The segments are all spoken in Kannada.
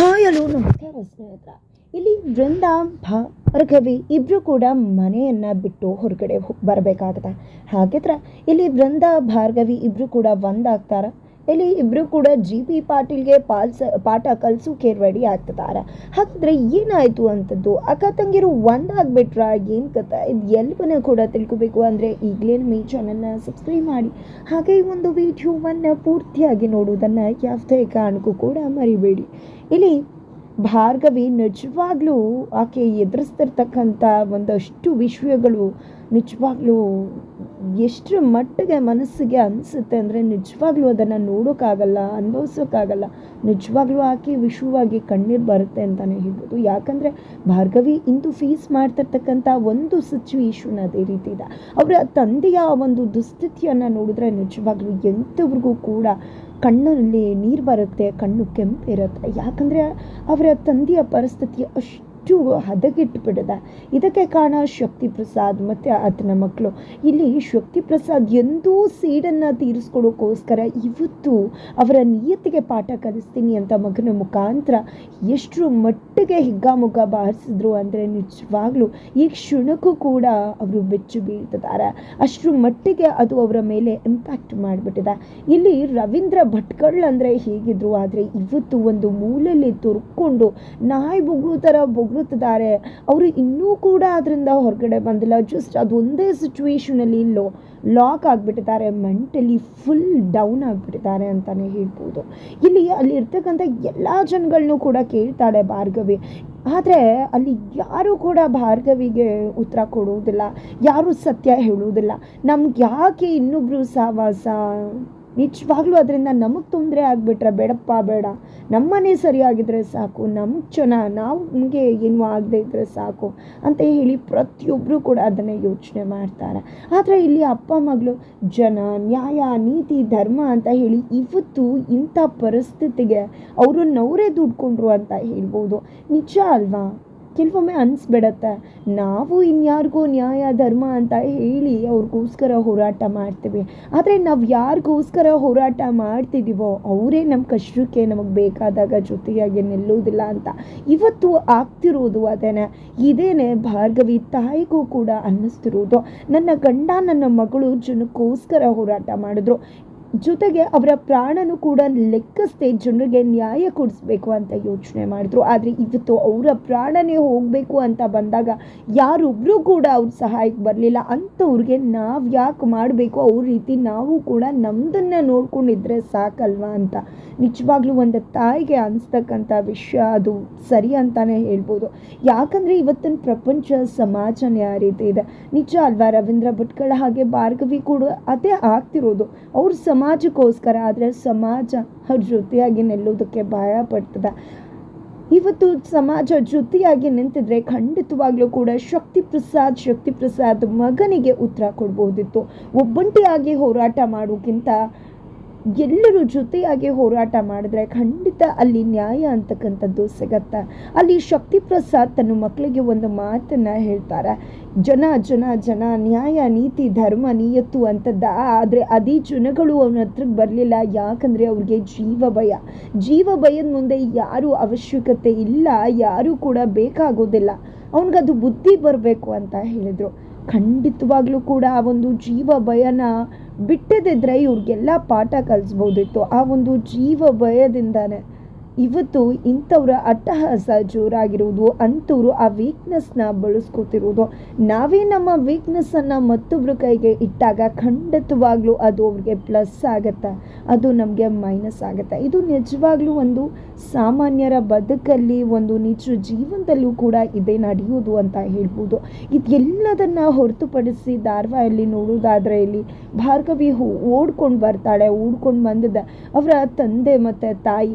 ಹಾಯ್ ಹಲೋ ಹತ್ರ ಇಲ್ಲಿ ವೃಂದ ಭಾರ್ಗವಿ ಇಬ್ಬರು ಕೂಡ ಮನೆಯನ್ನು ಬಿಟ್ಟು ಹೊರಗಡೆ ಬರಬೇಕಾಗತ್ತೆ. ಹಾಗಿದ್ರೆ ಇಲ್ಲಿ ವೃಂದ, ಭಾರ್ಗವಿ ಇಬ್ಬರು ಕೂಡ ಒಂದಾಗ್ತಾರ. ಇಲ್ಲಿ ಇಬ್ಬರು ಕೂಡ ಜಿ ಪಿ ಪಾಟೀಲ್ಗೆ ಪಾಲ್ಸ, ಪಾಠ ಕಲಿಸೋಕೆ ರೆಡಿ ಆಗ್ತಿದ್ದಾರೆ. ಹಾಗಾದ್ರೆ ಏನಾಯಿತು ಅಂತದ್ದು? ಅಕ್ಕ ತಂಗಿರು ಒಂದಾಗ್ಬಿಟ್ರ? ಏನು ಕತೆ ಇದು ಎಲ್ಲವನ್ನ ಕೂಡ ತಿಳ್ಕೊಬೇಕು ಅಂದರೆ ಈಗಲೇ ನಮ್ಮ ಈ ಚಾನಲ್ನ ಸಬ್ಸ್ಕ್ರೈಬ್ ಮಾಡಿ. ಹಾಗೆ ಈ ಒಂದು ವಿಡಿಯೋವನ್ನು ಪೂರ್ತಿಯಾಗಿ ನೋಡುವುದನ್ನು ಯಾವುದೇ ಕಾರಣಕ್ಕೂ ಕೂಡ ಮರಿಬೇಡಿ. ಇಲ್ಲಿ ಭಾರ್ಗವಿ ನಿಜವಾಗ್ಲೂ ಆಕೆ ಎದುರಿಸ್ತಿರ್ತಕ್ಕಂಥ ಒಂದಷ್ಟು ವಿಷಯಗಳು ನಿಜವಾಗ್ಲೂ ಎಷ್ಟರ ಮಟ್ಟಿಗೆ ಮನಸ್ಸಿಗೆ ಅನಿಸುತ್ತೆ ಅಂದರೆ ನಿಜವಾಗ್ಲೂ ಅದನ್ನು ನೋಡೋಕ್ಕಾಗಲ್ಲ ಅನುಭವಿಸೋಕ್ಕಾಗಲ್ಲ ನಿಜವಾಗ್ಲೂ ಆಕೆ ವಿಶ್ವವಾಗಿ ಕಣ್ಣೀರು ಬರುತ್ತೆ ಅಂತಲೇ ಹೇಳ್ಬೋದು. ಯಾಕಂದರೆ ಭಾರ್ಗವಿ ಇಂದು ಫೇಸ್ ಮಾಡ್ತಿರ್ತಕ್ಕಂಥ ಒಂದು ಸಿಚುವೇಶನ್ ಅದೇ ರೀತಿ ಇದೆ. ಅವರ ತಂದೆಯ ಒಂದು ದುಸ್ಥಿತಿಯನ್ನು ನೋಡಿದ್ರೆ ನಿಜವಾಗ್ಲೂ ಎಂಥವ್ರಿಗೂ ಕೂಡ ಕಣ್ಣಲ್ಲಿ ನೀರು ಬರುತ್ತೆ, ಕಣ್ಣು ಕೆಂಪಿರುತ್ತೆ ಯಾಕಂದರೆ ಅವರ ತಂದೆಯ ಪರಿಸ್ಥಿತಿ ಅಷ್ಟು ಹದಗೆಟ್ಟು ಇದಕ್ಕೆ ಕಾರಣ ಶಕ್ತಿ ಪ್ರಸಾದ್ ಮತ್ತು ಆತನ ಮಕ್ಕಳು. ಇಲ್ಲಿ ಶಕ್ತಿ ಪ್ರಸಾದ್ ಎಂದೂ ಸೀಡನ್ನು ತೀರಿಸ್ಕೊಳ್ಳೋಕ್ಕೋಸ್ಕರ ಇವತ್ತು ಅವರ ನಿಯತ್ತಿಗೆ ಪಾಠ ಕಲಿಸ್ತೀನಿ ಅಂತ ಮಗನ ಮುಖಾಂತರ ಎಷ್ಟರ ಮಟ್ಟಿಗೆ ಹಿಗ್ಗಾಮುಗ್ಗ ಬಾರಿಸಿದ್ರು ಅಂದರೆ ನಿಜವಾಗ್ಲೂ ಈ ಕ್ಷಣಕ್ಕೂ ಕೂಡ ಅವರು ಬೆಚ್ಚು ಬೀಳ್ತಿದ್ದಾರೆ. ಅಷ್ಟರ ಮಟ್ಟಿಗೆ ಅದು ಅವರ ಮೇಲೆ ಇಂಪ್ಯಾಕ್ಟ್ ಮಾಡಿಬಿಟ್ಟಿದೆ. ಇಲ್ಲಿ ರವೀಂದ್ರ ಭಟ್ಕಳ್ ಅಂದರೆ ಹೇಗಿದ್ರು, ಆದರೆ ಇವತ್ತು ಒಂದು ಮೂಲೆಯಲ್ಲಿ ತುರ್ಕೊಂಡು ನಾಯಿ ಬೊಗಳು ಥರ ಬೊಗಳುತ್ತಿದ್ದಾರೆ. ಅವರು ಇನ್ನೂ ಕೂಡ ಅದರಿಂದ ಹೊರಗಡೆ ಬಂದಿಲ್ಲ. ಜಸ್ಟ್ ಅದೊಂದೇ ಸಿಚುವೇಶನಲ್ಲಿ ಲೋ ಲಾಕ್ ಆಗಿಬಿಟ್ಟಿದ್ದಾರೆ, ಮೆಂಟಲಿ ಫುಲ್ ಡೌನ್ ಆಗಿಬಿಟ್ಟಿದ್ದಾರೆ ಅಂತಲೇ ಹೇಳ್ಬೋದು. ಇಲ್ಲಿ ಅಲ್ಲಿ ಇರ್ತಕ್ಕಂಥ ಎಲ್ಲ ಜನಗಳನ್ನೂ ಕೂಡ ಕೇಳ್ತಾಳೆ ಭಾರ್ಗವಿ. ಆದರೆ ಅಲ್ಲಿ ಯಾರೂ ಕೂಡ ಭಾರ್ಗವಿಗೆ ಉತ್ತರ ಕೊಡುವುದಿಲ್ಲ, ಯಾರೂ ಸತ್ಯ ಹೇಳುವುದಿಲ್ಲ. ನಮ್ಗೆ ಯಾಕೆ ಇನ್ನೊಬ್ಬರು ಸಹವಾಸ ನಿಜವಾಗ್ಲೂ ಅದರಿಂದ ನಮಗೆ ತೊಂದರೆ ಆಗಿಬಿಟ್ರೆ ಬೇಡಪ್ಪ, ಬೇಡ. ನಮ್ಮನೆ ಸರಿಯಾಗಿದ್ದರೆ ಸಾಕು ನಮ್ಮ ಚೆನ್ನ ನಾವು ನಮಗೆ ಏನೂ ಆಗದೇ ಇದ್ದರೆ ಸಾಕು ಅಂತ ಹೇಳಿ ಪ್ರತಿಯೊಬ್ಬರು ಕೂಡ ಅದನ್ನು ಯೋಚನೆ ಮಾಡ್ತಾರೆ. ಆದರೆ ಇಲ್ಲಿ ಅಪ್ಪ, ಮಗಳು, ಜನ, ನ್ಯಾಯ, ನೀತಿ, ಧರ್ಮ ಅಂತ ಹೇಳಿ ಇವತ್ತು ಇಂಥ ಪರಿಸ್ಥಿತಿಗೆ ಅವರನ್ನವರೇ ದುಡ್ಕೊಂಡ್ರು ಅಂತ ಹೇಳ್ಬೋದು. ನಿಜ ಅಲ್ವಾ? ಕೆಲವೊಮ್ಮೆ ಅನಿಸ್ಬಿಡತ್ತೆ. ನಾವು ಇನ್ಯಾರಿಗೂ ನ್ಯಾಯ, ಧರ್ಮ ಅಂತ ಹೇಳಿ ಅವ್ರಿಗೋಸ್ಕರ ಹೋರಾಟ ಮಾಡ್ತೀವಿ. ಆದರೆ ನಾವು ಯಾರಿಗೋಸ್ಕರ ಹೋರಾಟ ಮಾಡ್ತಿದ್ದೀವೋ ಅವರೇ ನಮ್ಮ ಕಷ್ಟಕ್ಕೆ ನಮಗೆ ಬೇಕಾದಾಗ ಜೊತೆಯಾಗಿ ನಿಲ್ಲುವುದಿಲ್ಲ ಅಂತ ಇವತ್ತು ಆಗ್ತಿರೋದು ಅದೇನೆ. ಇದೇನೆ ಭಾರ್ಗವಿ ತಾಯಿಗೂ ಕೂಡ ಅನ್ನಿಸ್ತಿರೋದು. ನನ್ನ ಗಂಡ, ನನ್ನ ಮಗಳು ಜನಕ್ಕೋಸ್ಕರ ಹೋರಾಟ ಮಾಡಿದ್ರು. ಜೊತೆಗೆ ಅವರ ಪ್ರಾಣನೂ ಕೂಡ ಲೆಕ್ಕಿಸದೆ ಜನರಿಗೆ ನ್ಯಾಯ ಕೊಡಿಸ್ಬೇಕು ಅಂತ ಯೋಚನೆ ಮಾಡಿದ್ರು. ಆದರೆ ಇವತ್ತು ಅವರ ಪ್ರಾಣನೇ ಹೋಗಬೇಕು ಅಂತ ಬಂದಾಗ ಯಾರೊಬ್ಬರೂ ಕೂಡ ಅವ್ರ ಸಹಾಯಕ್ಕೆ ಬರಲಿಲ್ಲ. ಅಂಥವ್ರಿಗೆ ನಾವು ಯಾಕೆ ಮಾಡಬೇಕು? ಅವ್ರ ರೀತಿ ನಾವು ಕೂಡ ನಮ್ಮದನ್ನು ನೋಡ್ಕೊಂಡಿದ್ರೆ ಸಾಕಲ್ವಾ ಅಂತ. ನಿಜವಾಗ್ಲೂ ಒಂದು ತಾಯಿಗೆ ಅನಿಸ್ತಕ್ಕಂಥ ವಿಷಯ ಅದು ಸರಿ ಅಂತಲೇ ಹೇಳ್ಬೋದು. ಯಾಕಂದರೆ ಇವತ್ತಿನ ಪ್ರಪಂಚ ಸಮಾಜನೇ ಯಾವ ರೀತಿ ಇದೆ. ನಿಜ ಅಲ್ವಾ ರವೀಂದ್ರ ಭಟ್ಕಳ ಹಾಗೆ ಭಾರ್ಗವಿ ಕೂಡ ಅದೇ ಆಗ್ತಿರೋದು. ಅವ್ರ ಸಮಾಜಕ್ಕೋಸ್ಕರ, ಆದರೆ ಸಮಾಜ ಅವ್ರ ಜೊತೆಯಾಗಿ ನಿಲ್ಲೋದಕ್ಕೆ ಭಯ ಪಡ್ತದೆ. ಇವತ್ತು ಸಮಾಜ ಜೊತೆಯಾಗಿ ನಿಂತಿದ್ರೆ ಖಂಡಿತವಾಗ್ಲೂ ಕೂಡ ಶಕ್ತಿ ಪ್ರಸಾದ್ ಶಕ್ತಿ ಪ್ರಸಾದ್ ಮಗನಿಗೆ ಉತ್ತರ ಕೊಡ್ಬೋದಿತ್ತು. ಒಬ್ಬಂಟಿಯಾಗಿ ಹೋರಾಟ ಮಾಡೋಕ್ಕಿಂತ ಎಲ್ಲರೂ ಜೊತೆಯಾಗಿ ಹೋರಾಟ ಮಾಡಿದ್ರೆ ಖಂಡಿತ ಅಲ್ಲಿ ನ್ಯಾಯ ಅಂತಕ್ಕಂಥದ್ದು ಸಿಗತ್ತೆ. ಅಲ್ಲಿ ಶಕ್ತಿ ಪ್ರಸಾದ್ ತನ್ನ ಮಕ್ಕಳಿಗೆ ಒಂದು ಮಾತನ್ನು ಹೇಳ್ತಾರೆ. ಜನ ಜನ ಜನ, ನ್ಯಾಯ, ನೀತಿ, ಧರ್ಮ, ನಿಯತ್ತು ಅಂತದ್ದ. ಆದರೆ ಅದೇ ಜನಗಳು ಅವನ ಹತ್ರಕ್ಕೆ ಬರಲಿಲ್ಲ. ಯಾಕಂದರೆ ಅವ್ರಿಗೆ ಜೀವ ಭಯ. ಜೀವ ಭಯದ ಮುಂದೆ ಯಾರೂ ಅವಶ್ಯಕತೆ ಇಲ್ಲ. ಯಾರೂ ಕೂಡ ಬೇಕಾಗೋದಿಲ್ಲ. ಅವನಿಗದು ಬುದ್ಧಿ ಬರಬೇಕು ಅಂತ ಹೇಳಿದರು. ಖಂಡಿತವಾಗ್ಲೂ ಕೂಡ ಆ ಒಂದು ಜೀವ ಭಯನ ಬಿಟ್ಟದಿದ್ರೆ ಇವ್ರಿಗೆಲ್ಲ ಪಾಠ ಕಲಿಸ್ಬೋದಿತ್ತು. ಆ ಒಂದು ಜೀವ ಭಯದಿಂದಾನೆ. ಇವತ್ತು ಇಂಥವ್ರ ಅಟ್ಟಹಾಸ ಜೋರಾಗಿರುವುದು ಅಂಥವ್ರು ಆ ವೀಕ್ನೆಸ್ನ ಬಳಸ್ಕೋತಿರೋದು ನಾವೇ ನಮ್ಮ ವೀಕ್ನೆಸ್ಸನ್ನು ಮತ್ತೊಬ್ಬರ ಕೈಗೆ ಇಟ್ಟಾಗ ಖಂಡಿತವಾಗ್ಲೂ ಅದು ಅವ್ರಿಗೆ ಪ್ಲಸ್ ಆಗುತ್ತೆ. ಅದು ನಮಗೆ ಮೈನಸ್ ಆಗುತ್ತೆ. ಇದು ನಿಜವಾಗ್ಲೂ ಒಂದು ಸಾಮಾನ್ಯರ ಬದುಕಲ್ಲಿ ಒಂದು ನಿಜ ಜೀವನದಲ್ಲೂ ಕೂಡ ಇದೇ ನಡೆಯುವುದು ಅಂತ ಹೇಳ್ಬೋದು. ಇದೆಲ್ಲದನ್ನು ಹೊರತುಪಡಿಸಿ ಧಾರವಾಹಿಯಲ್ಲಿ ನೋಡೋದಾದರೆ ಇಲ್ಲಿ ಭಾರ್ಗವಿ ಓಡ್ಕೊಂಡು ಬರ್ತಾಳೆ, ಓಡ್ಕೊಂಡು ಬಂದಿದ್ದ. ಅವರ ತಂದೆ ಮತ್ತು ತಾಯಿ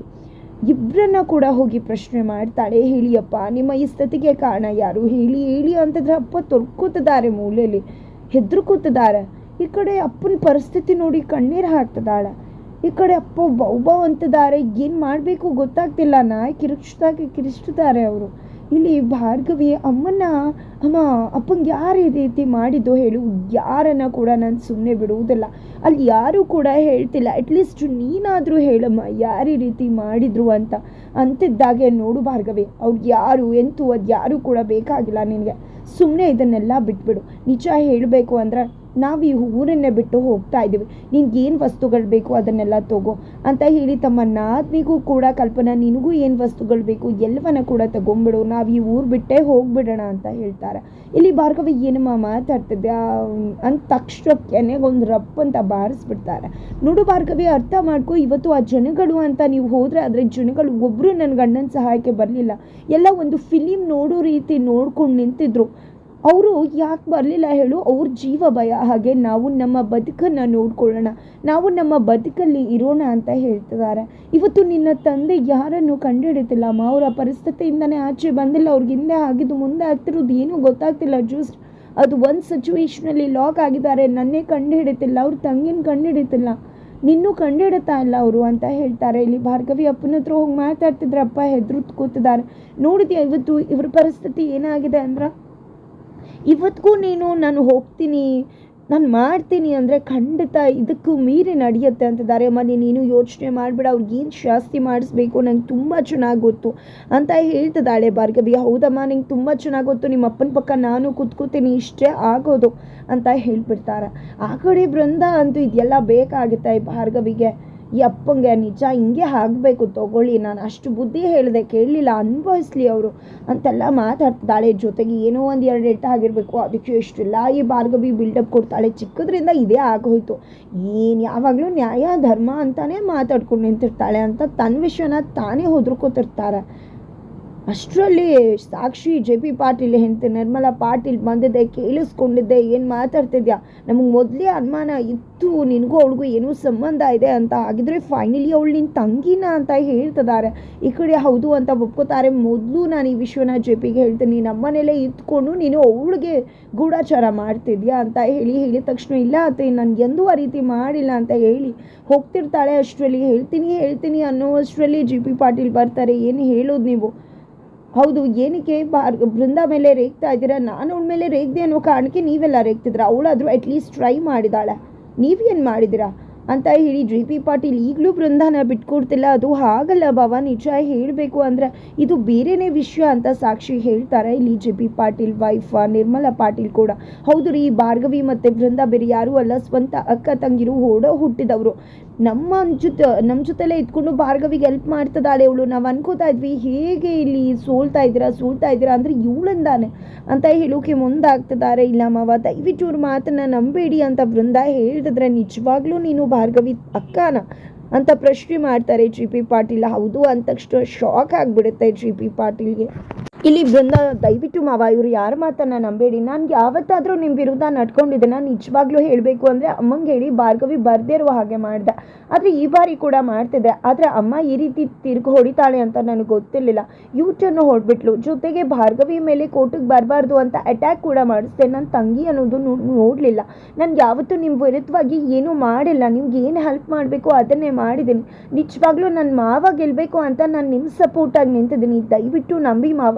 ಇಬ್ಬರನ್ನ ಕೂಡ ಹೋಗಿ ಪ್ರಶ್ನೆ ಮಾಡ್ತಾಳೆ, ಹೇಳಿಯಪ್ಪ, ನಿಮ್ಮ ಈ ಸ್ಥಿತಿಗೆ ಕಾರಣ ಯಾರು? ಹೇಳಿ ಹೇಳಿ ಅಂತಂದ್ರೆ ಅಪ್ಪ ತೊರ್ಕೋತಿದ್ದಾರೆ ಮೂಲೆಯಲ್ಲಿ, ಹೆದರ್ಕೋತಿದ್ದಾರೆ. ಈ ಕಡೆ ಅಪ್ಪನ ಪರಿಸ್ಥಿತಿ ನೋಡಿ ಕಣ್ಣೀರು ಹಾಕ್ತಿದ್ದಾಳೆ. ಈ ಕಡೆ ಅಪ್ಪ ಬೌಬೌ ಅಂತಿದ್ದಾರೆ, ಏನು ಮಾಡಬೇಕು ಗೊತ್ತಾಗ್ತಿಲ್ಲ. ನಾಯಿ ಕಿರಿಚ್ದಾಗೆ ಕಿರಿಚ್ತಿದ್ದಾರೆ ಅವರು. ಇಲ್ಲಿ ಭಾರ್ಗವಿ ಅಮ್ಮನ ಅಮ್ಮ, ಅಪ್ಪಂಗೆ ಯಾರು ಈ ರೀತಿ ಮಾಡಿದ್ದು ಹೇಳು, ಯಾರನ್ನ ಕೂಡ ನಾನು ಸುಮ್ಮನೆ ಬಿಡುವುದಿಲ್ಲ. ಅಲ್ಲಿ ಯಾರೂ ಕೂಡ ಹೇಳ್ತಿಲ್ಲ. ಅಟ್ಲೀಸ್ಟ್ ನೀನಾದರೂ ಹೇಳಮ್ಮ, ಯಾರು ಈ ರೀತಿ ಮಾಡಿದ್ರು ಅಂತ. ಅಂತಿದ್ದಾಗೆ ನೋಡು ಭಾರ್ಗವಿ ಅವ್ರಿಗೆ ಯಾರು, ಎಂತೂ ಅದು ಯಾರೂ ಕೂಡ ಬೇಕಾಗಿಲ್ಲ ನಿನಗೆ. ಸುಮ್ಮನೆ ಇದನ್ನೆಲ್ಲ ಬಿಟ್ಬಿಡು. ನಿಜ ಹೇಳಬೇಕು ಅಂದರೆ ನಾವು ಈ ಊರನ್ನೇ ಬಿಟ್ಟು ಹೋಗ್ತಾ ಇದ್ದೀವಿ. ನಿನ್ಗೆ ವಸ್ತುಗಳು ಬೇಕು ಅದನ್ನೆಲ್ಲ ತಗೋ ಅಂತ ಹೇಳಿ ತಮ್ಮ ನಾದ್ನಿಗೂ ಕೂಡ ಕಲ್ಪನಾ, ನಿನಗೂ ಏನು ವಸ್ತುಗಳು ಬೇಕು ಎಲ್ಲವನ್ನ ಕೂಡ ತಗೊಂಬಿಡು ನಾವು ಈ ಊರು ಬಿಟ್ಟೇ ಹೋಗ್ಬಿಡೋಣ ಅಂತ ಹೇಳ್ತಾರೆ. ಇಲ್ಲಿ ಭಾರ್ಗವಿ ಏನಮ್ಮ ಮಾತಾಡ್ತಿದ್ದೆ ಅಂತ ತಕ್ಷಣಕ್ಕೆ ಒಂದು ರಪ್ ಅಂತ ಬಾರಿಸ್ಬಿಡ್ತಾರೆ. ನೋಡು ಭಾರ್ಗವಿ, ಅರ್ಥ ಮಾಡ್ಕೊ, ಇವತ್ತು ಆ ಜನಗಳು ಅಂತ ನೀವು ಹೋದರೆ ಆದರೆ ಜನಗಳು ಒಬ್ಬರು ನನ್ನ ಗಂಡನ ಸಹಾಯಕ್ಕೆ ಬರಲಿಲ್ಲ. ಎಲ್ಲ ಒಂದು ಫಿಲಿಮ್ ನೋಡೋ ರೀತಿ ನೋಡ್ಕೊಂಡು ನಿಂತಿದ್ರು. ಅವರು ಯಾಕೆ ಬರಲಿಲ್ಲ ಹೇಳು? ಅವ್ರ ಜೀವ ಭಯ. ಹಾಗೆ ನಾವು ನಮ್ಮ ಬದುಕನ್ನು ನೋಡ್ಕೊಳ್ಳೋಣ. ನಾವು ನಮ್ಮ ಬದುಕಲ್ಲಿ ಇರೋಣ ಅಂತ ಹೇಳ್ತಿದ್ದಾರೆ. ಇವತ್ತು ನಿನ್ನ ತಂದೆ ಯಾರನ್ನು ಕಂಡುಹಿಡಿತಿಲ್ಲಮ್ಮ ಅವರ ಪರಿಸ್ಥಿತಿಯಿಂದನೇ ಆಚೆ ಬಂದಿಲ್ಲ. ಅವ್ರಿಗೆ ಹಿಂದೆ ಆಗಿದ್ದು ಮುಂದೆ ಆಗ್ತಿರೋದು ಏನೂ ಗೊತ್ತಾಗ್ತಿಲ್ಲ. ಜೂಸ್ಟ್ ಅದು ಒಂದು ಸಿಚುವೇಶನಲ್ಲಿ ಲಾಕ್ ಆಗಿದ್ದಾರೆ. ನನ್ನೇ ಕಂಡುಹಿಡಿತಿಲ್ಲ. ಅವ್ರ ತಂಗಿನ ಕಂಡುಹಿಡಿತಿಲ್ಲ. ನಿನ್ನೂ ಕಂಡುಹಿಡಿತಾ ಇಲ್ಲ ಅವರು ಅಂತ ಹೇಳ್ತಾರೆ. ಇಲ್ಲಿ ಭಾರ್ಗವಿ ಅಪ್ಪನ ಹತ್ರ ಹೋಗಿ ಮಾತಾಡ್ತಿದ್ರೆ ಅಪ್ಪ ಹೆದ್ರು ಕೂತಿದ್ದಾರೆ. ನೋಡಿದ್ಯಾ ಇವತ್ತು ಇವ್ರ ಪರಿಸ್ಥಿತಿ ಏನಾಗಿದೆ ಅಂದ್ರೆ? ಇವತ್ತಿಗೂ ನೀನು ನಾನು ಹೋಗ್ತೀನಿ, ನಾನು ಮಾಡ್ತೀನಿ ಅಂದರೆ ಖಂಡಿತ ಇದಕ್ಕೂ ಮೀರಿ ನಡೆಯುತ್ತೆ ಅಂತಿದ್ದಾರೆ. ಅಮ್ಮ, ನೀನು ಯೋಚನೆ ಮಾಡಿಬಿಡ ಅವ್ರಿಗೆ ಏನು ಶಾಸ್ತಿ ಮಾಡಿಸ್ಬೇಕು ನಂಗೆ ತುಂಬ ಚೆನ್ನಾಗಿ ಗೊತ್ತು ಅಂತ ಹೇಳ್ತಿದ್ದಾಳೆ ಭಾರ್ಗವಿ. ಹೌದಮ್ಮ, ನಿಂಗೆ ತುಂಬ ಚೆನ್ನಾಗಿ ಗೊತ್ತು, ನಿಮ್ಮ ಅಪ್ಪನ ಪಕ್ಕ ನಾನು ಕೂತ್ಕೋತೀನಿ, ಇಷ್ಟೇ ಆಗೋದು ಅಂತ ಹೇಳ್ಬಿಡ್ತಾರೆ. ಆ ಕಡೆ ಬೃಂದ ಅಂತೂ ಇದೆಲ್ಲ ಬೇಕಾಗುತ್ತೆ ಭಾರ್ಗವಿಗೆ. ಈ ಅಪ್ಪಂಗೆ ನಿಜ ಹಿಂಗೆ ಆಗಬೇಕು ತಗೊಳ್ಳಿ, ನಾನು ಅಷ್ಟು ಬುದ್ಧಿ ಹೇಳಿದೆ ಕೇಳಲಿಲ್ಲ, ಅನುಭವಿಸ್ಲಿ ಅವರು ಅಂತೆಲ್ಲ ಮಾತಾಡ್ತಿದ್ದಾಳೆ. ಜೊತೆಗೆ ಏನೋ ಒಂದು ಎರಡು ಎಟ್ಟ ಆಗಿರಬೇಕು, ಅದಕ್ಕೆ ಎಷ್ಟೆಲ್ಲ ಈ ಭಾರ್ಗವಿ ಬಿಲ್ಡಪ್ ಕೊಡ್ತಾಳೆ, ಚಿಕ್ಕದ್ರಿಂದ ಇದೇ ಆಗೋಯ್ತು. ಏನು ಯಾವಾಗಲೂ ನ್ಯಾಯ, ಧರ್ಮ ಅಂತಾನೆ ಮಾತಾಡ್ಕೊಂಡು ನಿಂತಿರ್ತಾಳೆ ಅಂತ ತನ್ನ ವಿಷಯನ ತಾನೇ ಹೊದ್ರಕೋತಿರ್ತಾರೆ. ಅಷ್ಟರಲ್ಲಿ ಸಾಕ್ಷಿ ಜೆ ಪಿ ಪಾಟೀಲ್ ಹೆಂಡತಿ ನಿರ್ಮಲಾ ಪಾಟೀಲ್ ಬಂದಿದ್ದೆ ಕೇಳಿಸ್ಕೊಂಡಿದ್ದೆ, ಏನು ಮಾತಾಡ್ತಿದ್ಯಾ? ನಮಗೆ ಮೊದಲೇ ಅನುಮಾನ ಇತ್ತು, ನಿನಗೂ ಅವಳಿಗೂ ಏನೂ ಸಂಬಂಧ ಇದೆ ಅಂತ. ಆಗಿದ್ರೆ ಫೈನಲಿ ಅವಳು ನಿನ್ನ ತಂಗಿನ ಅಂತ ಹೇಳ್ತಿದ್ದಾರೆ ಈ ಕಡೆ ಹೌದು ಅಂತ ಒಪ್ಕೋತಾರೆ. ಮೊದಲು ನಾನು ಈ ವಿಶ್ವನ ಜೆ ಪಿಗೆ ಹೇಳ್ತೀನಿ. ನಮ್ಮನೇಲೇ ಇದ್ಕೊಂಡು ನೀನು ಅವಳಿಗೆ ಗೂಢಾಚಾರ ಮಾಡ್ತಿದ್ಯಾ ಅಂತ ಹೇಳಿ ಹೇಳಿದ ತಕ್ಷಣ, ಇಲ್ಲ ಅತ್ತೆ, ನಾನು ಎಂದೂ ಆ ರೀತಿ ಮಾಡಿಲ್ಲ ಅಂತ ಹೇಳಿ ಹೋಗ್ತಿರ್ತಾಳೆ ಅಷ್ಟರಲ್ಲಿ. ಹೇಳ್ತೀನಿ ಹೇಳ್ತೀನಿ ಅನ್ನೋ ಅಷ್ಟರಲ್ಲಿ ಜಿ ಪಿ ಪಾಟೀಲ್ ಬರ್ತಾರೆ. ಏನು ಹೇಳೋದು ನೀವು? ಹೌದು, ಏನಕ್ಕೆ ಬೃಂದ ಮೇಲೆ ರೇಗ್ತಾ ಇದ್ದೀರಾ? ನಾನು ಅವಳ ಮೇಲೆ ರೇಗ್ದೆ ಅನ್ನೋ ಕಾರಣಕ್ಕೆ ನೀವೆಲ್ಲ ರೇಗ್ತಿದ್ರ ಅವಳಾದರೂ ಅಟ್ಲೀಸ್ಟ್ ಟ್ರೈ ಮಾಡಿದಾಳೆ. ನೀವೇನು ಮಾಡಿದಿರಾ ಅಂತ ಹೇಳಿ ಜಿ ಪಿ ಪಾಟೀಲ್ ಈಗಲೂ ಬೃಂದಾನ ಬಿಟ್ಕೊಡ್ತಿಲ್ಲ. ಅದು ಹಾಗಲ್ಲ ಬಾವ, ನಿಜ ಹೇಳಬೇಕು ಅಂದರೆ ಇದು ಬೇರೆನೇ ವಿಷಯ ಅಂತ ಸಾಕ್ಷಿ ಹೇಳ್ತಾರೆ ಇಲ್ಲಿ J P Patil wife Nirmala Patil ಕೂಡ. ಹೌದು ರೀ, ಭಾರ್ಗವಿ ಮತ್ತು ಬೃಂದ ಬೇರೆ ಯಾರೂ ಅಲ್ಲ. ಸ್ವಂತ ಅಕ್ಕ ತಂಗಿರು ಓಡೋ ಹುಟ್ಟಿದವರು. ನಮ್ಮ ಜೊತೆ, ನಮ್ಮ ಜೊತೆಲೇ ಇದ್ಕೊಂಡು ಭಾರ್ಗವಿಗೆ ಹೆಲ್ಪ್ ಮಾಡ್ತಿದ್ದಾಳೆ ಇವಳು. ನಾವು ಅನ್ಕೋತಾ ಇದ್ವಿ, ಹೇಗೆ ಇಲ್ಲಿ ಸೋಲ್ತಾ ಇದ್ದೀರಾ ಸೋಲ್ತಾ ಇದ್ದೀರಾ ಅಂದರೆ ಇವಳಿಂದಾನೆ ಅಂತ ಹೇಳೋಕೆ ಮುಂದಾಗ್ತಿದ್ದಾರೆ. ಇಲ್ಲ ಮಾವ, ದಯವಿಟ್ಟು ಇವ್ರ ಮಾತನ್ನು ನಂಬೇಡಿ ಅಂತ ವೃಂದ ಹೇಳಿದ್ರೆ ನಿಜವಾಗ್ಲೂ ನೀನು ಭಾರ್ಗವಿ ಅಕ್ಕನ ಅಂತ ಪ್ರಶ್ನೆ ಮಾಡ್ತಾರೆ. ಜಿ ಪಿ ಪಾಟೀಲ್, ಹೌದು ತಕ್ಷಣ ಶಾಕ್ ಆಗಿಬಿಡುತ್ತೆ ಜಿ ಪಿ ಪಾಟೀಲ್ಗೆ. ಇಲ್ಲಿ ಬಂದ ದಯವಿಟ್ಟು ಮಾವ, ಇವರು ಯಾರ ಮಾತನ್ನು ನಂಬೇಡಿ. ನಾನು ಯಾವತ್ತಾದರೂ ನಿಮ್ಮ ವಿರುದ್ಧ ನಡ್ಕೊಂಡಿದ್ದೆ. ನಾನು ನಿಜವಾಗ್ಲೂ ಹೇಳಬೇಕು ಅಂದರೆ ಅಮ್ಮಂಗೆ ಹೇಳಿ ಭಾರ್ಗವಿ ಬರ್ದೇ ಇರುವ ಹಾಗೆ ಮಾಡಿದೆ. ಆದರೆ ಈ ಬಾರಿ ಕೂಡ ಮಾಡ್ತಿದ್ದೆ ಆದರೆ ಅಮ್ಮ ಈ ರೀತಿ ತಿರ್ಗಿ ಹೊಡಿತಾಳೆ ಅಂತ ನನಗೆ ಗೊತ್ತಿರಲಿಲ್ಲ. ಯೂ ಟರ್ನ್ ಹೊಡ್ಬಿಟ್ಲು. ಜೊತೆಗೆ ಭಾರ್ಗವಿ ಮೇಲೆ ಕೋರ್ಟಿಗೆ ಬರಬಾರ್ದು ಅಂತ ಅಟ್ಯಾಕ್ ಕೂಡ ಮಾಡಿಸ್ದೆ. ನನ್ನ ತಂಗಿ ಅನ್ನೋದು ನೋಡಲಿಲ್ಲ. ನಾನು ಯಾವತ್ತೂ ನಿಮ್ಮ ವಿರುದ್ಧವಾಗಿ ಏನೂ ಮಾಡಿಲ್ಲ. ನಿಮ್ಗೆ ಏನು ಹೆಲ್ಪ್ ಮಾಡಬೇಕು ಅದನ್ನೇ ಮಾಡಿದ್ದೀನಿ ನಿಜವಾಗ್ಲೂ ನನ್ನ ಮಾವ ಗೆಲ್ಲಬೇಕು ಅಂತ ನಾನು ನಿಮ್ಮ ಸಪೋರ್ಟಾಗಿ ನಿಂತಿದ್ದೀನಿ ದಯವಿಟ್ಟು ನಂಬಿ ಮಾವ.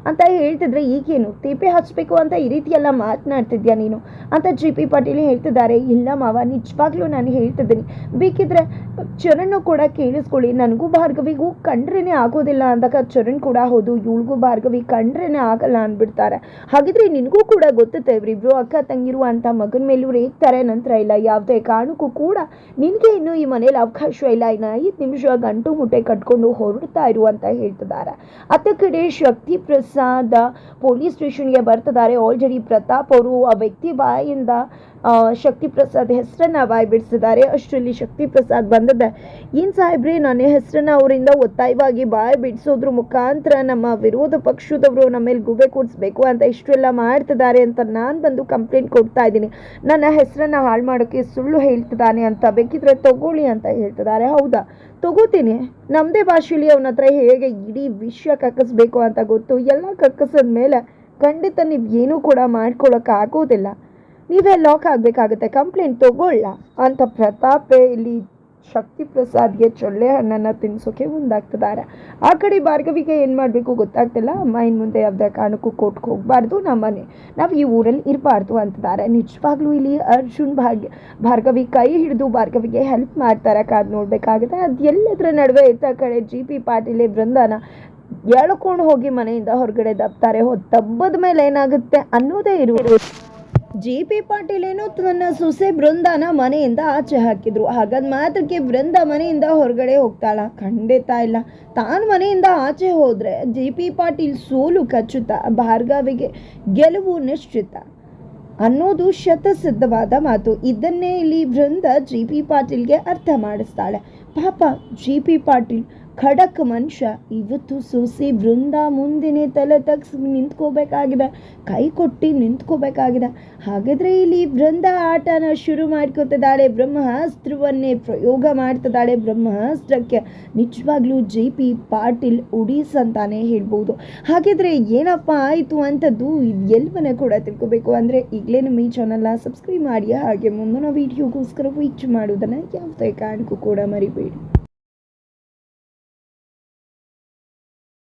ಅಂತ ಹೇಳ್ತಿದ್ರೆ ಈಗೇನು ತೇಪೆ ಹಚ್ಚಬೇಕು ಅಂತ ಈ ರೀತಿ ಎಲ್ಲ ಮಾತನಾಡ್ತಿದ್ಯಾ ನೀನು? ಅಂತ ಜಿ ಪಿ ಪಾಟೀಲ್ ಹೇಳ್ತಿದ್ದಾರೆ. ಇಲ್ಲ ಮಾವ, ನಿಜವಾಗ್ಲೂ ನಾನು ಹೇಳ್ತಿದ್ದೀನಿ. ಬೇಕಿದ್ರೆ ಚರಣ್ ಕೂಡ ಕೇಳಿಸ್ಕೊಳ್ಳಿ. ನನಗೂ ಭಾರ್ಗವಿಗೂ ಕಂಡ್ರೇನೆ ಆಗೋದಿಲ್ಲ ಅಂದಾಗ ಚರಣ್ ಕೂಡ ಹೌದು, ಇವಳಿಗೂ ಭಾರ್ಗವಿ ಕಂಡ್ರೇ ಆಗಲ್ಲ ಅಂದ್ಬಿಡ್ತಾರೆ. ಹಾಗಿದ್ರೆ ನಿನಗೂ ಕೂಡ ಗೊತ್ತುತ್ತೆ, ಇವರಿಬ್ರು ಅಕ್ಕ ತಂಗಿರು ಅಂತ ಮಗನ ಮೇಲೂ ರೇಗ್ತಾರೆ, ನಂತರ ಇಲ್ಲ, ಯಾವುದೇ ಕಾರಣಕ್ಕೂ ಕೂಡ ನಿನಗೆ ಇನ್ನೂ ಈ ಮನೇಲಿ ಅವಕಾಶ ಇಲ್ಲ. ಇನ್ನು ಐದು ನಿಮಿಷ ಗಂಟು ಮುಟ್ಟೆ ಕಟ್ಕೊಂಡು ಹೊರಡ್ತಾ ಇರು ಅಂತ ಹೇಳ್ತಿದ್ದಾರೆ. ಅತ್ತ ಕಡೆ ಶಕ್ತಿ ಪ್ರಸಾದ್ ಪೊಲೀಸ್ ಸ್ಟೇಷನ್ಗೆ ಬರ್ತಿದ್ದಾರೆ. ಆಲ್ರೆಡಿ ಪ್ರತಾಪ್ ಅವರು ಆ ವ್ಯಕ್ತಿ ಬಾಯಿಂದ ಶಕ್ತಿ ಪ್ರಸಾದ್ ಹೆಸರನ್ನ ಬಾಯಿ ಬಿಡಿಸಿದ್ದಾರೆ. ಅಷ್ಟರಲ್ಲಿ ಶಕ್ತಿ ಪ್ರಸಾದ್ ಬಂದದ್ದೆ. ಏನು ಸಾಹೇಬ್ರಿ ನನ್ನ ಹೆಸರನ್ನ ಅವರಿಂದ ಒತ್ತಾಯವಾಗಿ ಬಾಯಿ ಬಿಡಿಸೋದ್ರ ಮುಖಾಂತರ ನಮ್ಮ ವಿರೋಧ ಪಕ್ಷದವರು ನಮ್ಮ ಮೇಲೆ ಗುಬೆ ಕೂಡಿಸ್ಬೇಕು ಅಂತ ಇಷ್ಟೆಲ್ಲ ಮಾಡ್ತಿದ್ದಾರೆ ಅಂತ ನಾನು ಬಂದು ಕಂಪ್ಲೇಂಟ್ ಕೊಡ್ತಾ ಇದ್ದೀನಿ. ನನ್ನ ಹೆಸರನ್ನ ಹಾಳು ಮಾಡೋಕ್ಕೆ ಸುಳ್ಳು ಹೇಳ್ತಿದ್ದಾನೆ ಅಂತ, ಬೇಕಿದ್ರೆ ತಗೊಳ್ಳಿ ಅಂತ ಹೇಳ್ತಿದ್ದಾರೆ. ಹೌದಾ? ತಗೋತೀನಿ. ನಮ್ಮದೇ ಭಾಷೆಯಲ್ಲಿ ಅವನ ಹತ್ರ ಹೇಗೆ ಇಡೀ ವಿಷಯ ಕಕ್ಕಿಸ್ಬೇಕು ಅಂತ ಗೊತ್ತು, ಎಲ್ಲ ಕಕ್ಕಿಸಿದ ಮೇಲೆ ಖಂಡಿತ ನೀವು ಏನೂ ಕೂಡ ಮಾಡ್ಕೊಳಕ್ಕಾಗೋದಿಲ್ಲ ನೀವೇ ಲಾಕ್ ಆಗಬೇಕಾಗುತ್ತೆ. ಕಂಪ್ಲೇಂಟ್ ತಗೊಳ್ಳ. ಅಂತ ಪ್ರತಾಪೇ ಇಲ್ಲಿ ಶಕ್ತಿ ಪ್ರಸಾದ್ಗೆ ಚೊಳ್ಳೆ ಹಣ್ಣನ್ನು ತಿನ್ಸೋಕೆ ಮುಂದಾಗ್ತಿದ್ದಾರೆ. ಆ ಕಡೆ ಭಾರ್ಗವಿಗೆ ಏನು ಮಾಡಬೇಕು ಗೊತ್ತಾಗ್ತಿಲ್ಲ. ಅಮ್ಮ ಇನ್ನು ಮುಂದೆ ಯಾವುದೇ ಕಾರಣಕ್ಕೂ ಕೋರ್ಟ್ಗೆ ಹೋಗಬಾರ್ದು. ನಮ್ಮನೆ ನಾವು ಈ ಊರಲ್ಲಿ ಇರಬಾರ್ದು ಅಂತಿದ್ದಾರೆ. ನಿಜವಾಗ್ಲೂ ಇಲ್ಲಿ ಅರ್ಜುನ್ ಭಾಗ್ಯ ಭಾರ್ಗವಿ ಕೈ ಹಿಡಿದು ಭಾರ್ಗವಿಗೆ ಹೆಲ್ಪ್ ಮಾಡ್ತಾರೆ ಕಾದ್ ನೋಡಬೇಕಾಗುತ್ತೆ. ಅದು ಎಲ್ಲದರ ನಡುವೆ ಇತ್ತ ಕಡೆ ಜಿ ಪಿ ಪಾಟೀಲ್ ಬೃಂದಾನ ಎಳ್ಕೊಂಡು ಹೋಗಿ ಮನೆಯಿಂದ ಹೊರಗಡೆ ದಬ್ತಾರೆ ಹೋ ದಬ್ಬದ ಮೇಲೆ ಏನಾಗುತ್ತೆ ಅನ್ನೋದೇ ಇರು ಜಿ ಪಿ ಪಾಟೀಲ್ ಏನು ತನ್ನ ಸೊಸೆ ಬೃಂದಾನ ಮನೆಯಿಂದ ಆಚೆ ಹಾಕಿದ್ರು. ಹಾಗಾದ ಮಾತ್ರಕ್ಕೆ ಬೃಂದ ಮನೆಯಿಂದ ಹೊರಗಡೆ ಹೋಗ್ತಾಳ. ಖಂಡಿತ ಇಲ್ಲ. ತಾನು ಮನೆಯಿಂದ ಆಚೆ ಹೋದ್ರೆ ಜಿ ಪಿ ಪಾಟೀಲ್ ಸೋಲು ಖಚಿತ ಭಾರ್ಗವಿಗೆ ಗೆಲುವು ನಿಶ್ಚಿತ ಅನ್ನೋದು ಶತಸಿದ್ಧವಾದ ಮಾತು. ಇದನ್ನೇ ಇಲ್ಲಿ ಬೃಂದ ಜಿ ಪಿ ಪಾಟೀಲ್ಗೆ ಅರ್ಥ ಮಾಡಿಸ್ತಾಳೆ. ಪಾಪ ಜಿ ಪಿ ಪಾಟೀಲ್ ಖಡಕ್ ಮನುಷ್ಯ ಇವತ್ತು ಸೂಸಿ ಬೃಂದ ಮುಂದಿನೇ ತಲೆ ತಗ್ಸಿ ನಿಂತ್ಕೋಬೇಕಾಗಿದೆ, ಕೈ ಕೊಟ್ಟು ನಿಂತ್ಕೋಬೇಕಾಗಿದೆ. ಹಾಗಾದ್ರೆ ಇಲ್ಲಿ ಬೃಂದ ಆಟನ ಶುರು ಮಾಡ್ಕೊತಿದ್ದಾಳೆ, ಬ್ರಹ್ಮಾಸ್ತ್ರವನ್ನೇ ಪ್ರಯೋಗ ಮಾಡ್ತಿದ್ದಾಳೆ ಬ್ರಹ್ಮಾಸ್ತ್ರಕ್ಕೆ. ನಿಜವಾಗ್ಲೂ ಜೆ ಪಿ ಪಾಟೀಲ್ ಉಡೀಸ್ ಅಂತಾನೆ ಹೇಳ್ಬೋದು. ಹಾಗಿದ್ರೆ ಏನಪ್ಪ ಆಯಿತು ಅಂಥದ್ದು ಎಲ್ಲವನ್ನ ಕೂಡ ತಿಳ್ಕೊಬೇಕು ಅಂದರೆ ಈಗಲೇ ನಮ್ಮ ಈ ಚಾನಲ್ನ ಸಬ್ಸ್ಕ್ರೈಬ್ ಮಾಡಿ, ಹಾಗೆ ಮುಂದಿನ ವೀಡಿಯೋಗೋಸ್ಕರ ವೀಚ್ ಮಾಡೋದನ್ನು ಯಾವುದೇ ಕಾರಣಕ್ಕೂ ಕೂಡ ಮರಿಬೇಡಿ.